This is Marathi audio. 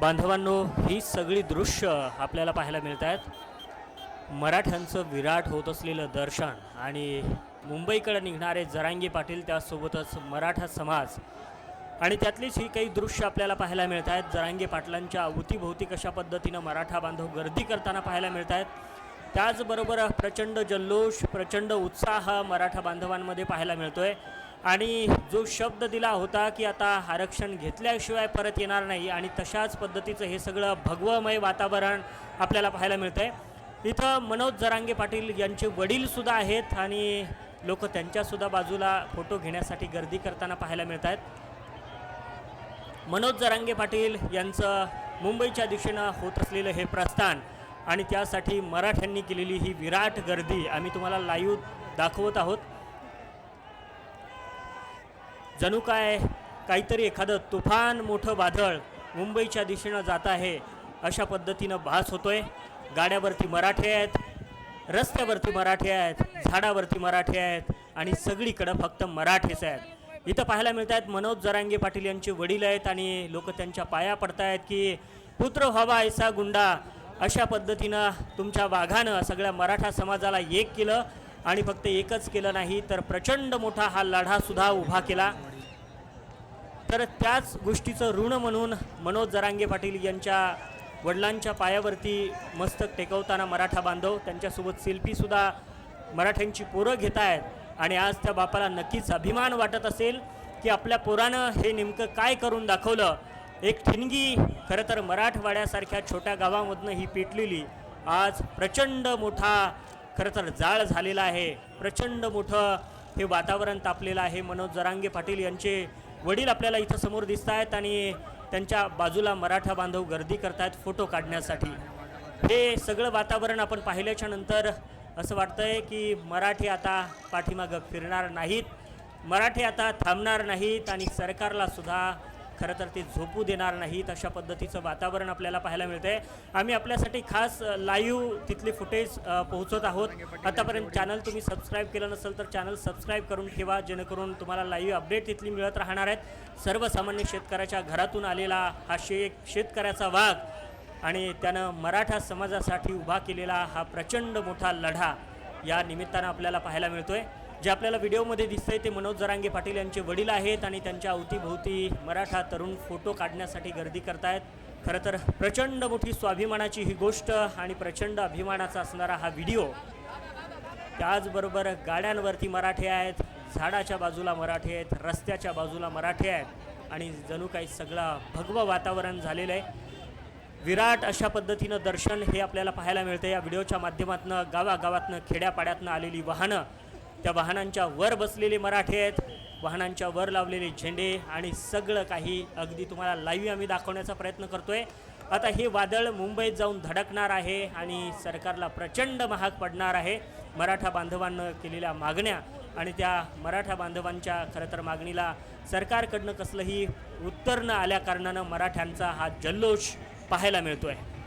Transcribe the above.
बांधवांनो ही सगळी दृश्य आपल्याला पाहायला मिळत आहेत मराठ्यांचं विराट होत असलेलं दर्शन आणि मुंबईकडे निघणारे जरांगी पाटील त्यासोबतच मराठा समाज. आणि त्यातलीच ही काही दृश्य आपल्याला पाहायला मिळत आहेत जरांगे पाटलांच्या अवतीभोवती कशा पद्धतीनं मराठा बांधव गर्दी करताना पाहायला मिळत आहेत त्याचबरोबर प्रचंड जल्लोष प्रचंड उत्साह मराठा बांधवांमध्ये पाहायला मिळतो आहे आणि जो शब्द दिला होता की आता आरक्षण घेतल्याशिवाय परत येणार नाही आणि तशाच पद्धतीचं हे सगळं भगवमय वातावरण आपल्याला पाहायला मिळतं आहे इथं मनोज जरांगे पाटील यांचे वडीलसुद्धा आहेत आणि लोक त्यांच्यासुद्धा बाजूला फोटो घेण्यासाठी गर्दी करताना पाहायला मिळत आहेत मनोज जरांगे पाटील यांचं मुंबईच्या दिशेनं होत असलेलं हे प्रस्थान आणि त्यासाठी मराठ्यांनी केलेली ही विराट गर्दी आम्ही तुम्हाला लाईव्ह दाखवत आहोत. जणू काय काहीतरी एखादं तुफान मोठं वादळ मुंबईच्या दिशेनं जात आहे अशा पद्धतीनं भास होतोय. गाड्यावरती मराठे आहेत रस्त्यावरती मराठे आहेत झाडावरती मराठे आहेत आणि सगळीकडं फक्त मराठेच आहेत. इथं पाहायला मिळत आहेत मनोज जरांगे पाटील यांचे वडील आहेत आणि लोक त्यांच्या पाया पडतायत की पुत्र व्हावा ऐसा गुंडा. अशा पद्धतीनं तुमच्या वाघानं सगळ्या मराठा समाजाला एक केलं. आणि फक्त एकच केलं नाही तर प्रचंड मोठा हा लढासुद्धा उभा केला. तर त्याच गोष्टीचं ऋण म्हणून मनोज जरांगे पाटील यांच्या वडिलांच्या पायावरती मस्तक टेकवताना मराठा बांधव त्यांच्यासोबत सेल्फीसुद्धा मराठ्यांची पोरं घेत आहेत आणि आज त्या बापाला नक्कीच अभिमान वाटत असेल की आपल्या पोरानं हे नेमकं काय करून दाखवलं. एक ठिणगी खरं तर मराठवाड्यासारख्या छोट्या गावामधनं ही पेटलेली. आज प्रचंड मोठा खरं तर जाळ झालेला आहे. प्रचंड मोठं हे वातावरण तापलेलं आहे. मनोज जरांगे पाटील यांचे वडील आपल्याला इथं समोर दिसत आहेत आणि त्यांच्या बाजूला मराठा बांधव गर्दी करतायत फोटो काढण्यासाठी. हे सगळं वातावरण आपण पाहिल्याच्या नंतर असं वाटतंय की मराठी आता पाठीमागं फिरणार नाहीत. मराठी आता थांबणार नाहीत आणि सरकारला सुद्धा खरं तर ते झोपू देणार नाहीत अशा पद्धतीचं वातावरण आपल्याला पाहायला मिळतंय. आम्ही आपल्यासाठी खास लाईव्ह तिथले फुटेज पोहोचत आहोत. आतापर्यंत चॅनल तुम्ही सबस्क्राईब केलं नसेल तर चॅनल सबस्क्राईब करून ठेवा जेणेकरून तुम्हाला लाईव्ह अपडेट तिथली मिळत राहणार आहेत. सर्वसामान्य शेतकऱ्याच्या घरातून आलेला हा शे शेतकऱ्याचा वाघ आणि त्यानं मराठा समाजासाठी उभा केलेला हा प्रचंड मोठा लढा या निमित्तानं आपल्याला पाहायला मिळतोय. जे आपल्याला व्हिडिओमध्ये दिसतंय ते मनोज जरांगे पाटील यांचे वडील आहेत आणि त्यांच्या अवतीभोवती मराठा तरुण फोटो काढण्यासाठी गर्दी करतायत. खरं तर प्रचंड मोठी स्वाभिमानाची ही गोष्ट आणि प्रचंड अभिमानाचा असणारा हा व्हिडिओ. त्याचबरोबर गाड्यांवरती मराठे आहेत झाडाच्या बाजूला मराठे आहेत रस्त्याच्या बाजूला मराठे आहेत आणि जणू काही सगळं भगवं वातावरण झालेलं आहे. विराट अशा पद्धतीनं दर्शन हे आपल्याला पाहायला मिळतं या व्हिडिओच्या माध्यमातून गावागावातनं खेड्यापाड्यातनं आलेली वाहनं. त्या वाहनांच्या वर बसलेले मराठे आहेत. वाहनांच्या वर लावलेले झेंडे आणि सगळं काही अगदी तुम्हाला लाईव्ह आम्ही दाखवण्याचा प्रयत्न करतोय. आता हे वादळ मुंबईत जाऊन धडकणार आहे आणि सरकारला प्रचंड महाग पडणार आहे. मराठा बांधवांनं केलेल्या मागण्या आणि त्या मराठा बांधवांच्या खरं तर मागणीला सरकारकडनं कसलंही उत्तर न आल्या कारणानं मराठ्यांचा हा जल्लोष पाहायला मिळतो आहे